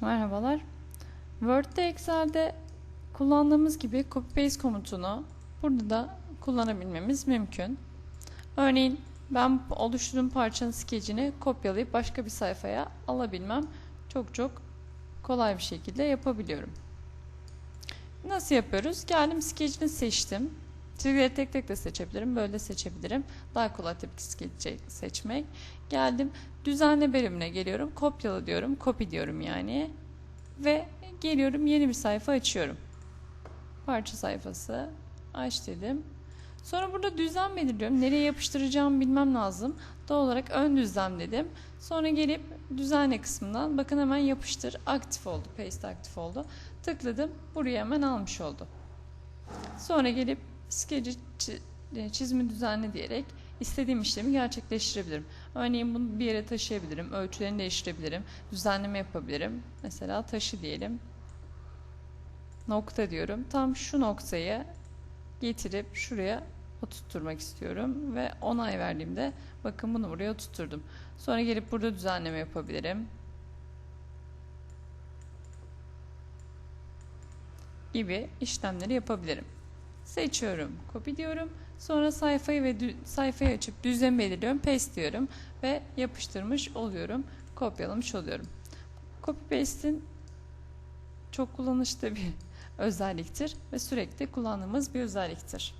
Merhabalar. Word'de Excel'de kullandığımız gibi copy paste komutunu burada da kullanabilmemiz mümkün. Örneğin ben oluşturduğum parçanın skecini kopyalayıp başka bir sayfaya alabilmem çok çok kolay bir şekilde yapabiliyorum. Nasıl yapıyoruz? Geldim skecini seçtim. Çizgileri tek tek de seçebilirim. Böyle de seçebilirim. Daha kolay tabii ki seçmek. Geldim düzenle bölümüne geliyorum. Kopyala diyorum. Copy diyorum yani. Ve geliyorum yeni bir sayfa açıyorum. Parça sayfası. Aç dedim. Sonra burada düzlem belirliyorum. Nereye yapıştıracağımı bilmem lazım. Doğal olarak ön düzlem dedim. Sonra gelip düzenle kısmından bakın hemen yapıştır aktif oldu. Paste aktif oldu. Tıkladım. Buraya hemen almış oldu. Sonra gelip skeci çi- çizimi düzenle diyerek istediğim işlemi gerçekleştirebilirim. Örneğin bunu bir yere taşıyabilirim, ölçülerini değiştirebilirim, düzenleme yapabilirim. Mesela taşı diyelim. Nokta diyorum. Tam şu noktayı getirip şuraya oturtturmak istiyorum ve onay verdiğimde bakın bunu buraya oturtturdum. Sonra gelip burada düzenleme yapabilirim. gibi işlemleri yapabilirim. Seçiyorum, copy diyorum. Sonra sayfayı ve sayfayı açıp düzlemi belirliyorum, paste diyorum ve yapıştırmış oluyorum, kopyalamış oluyorum. Copy paste'in çok kullanışlı bir özelliktir ve sürekli kullandığımız bir özelliktir.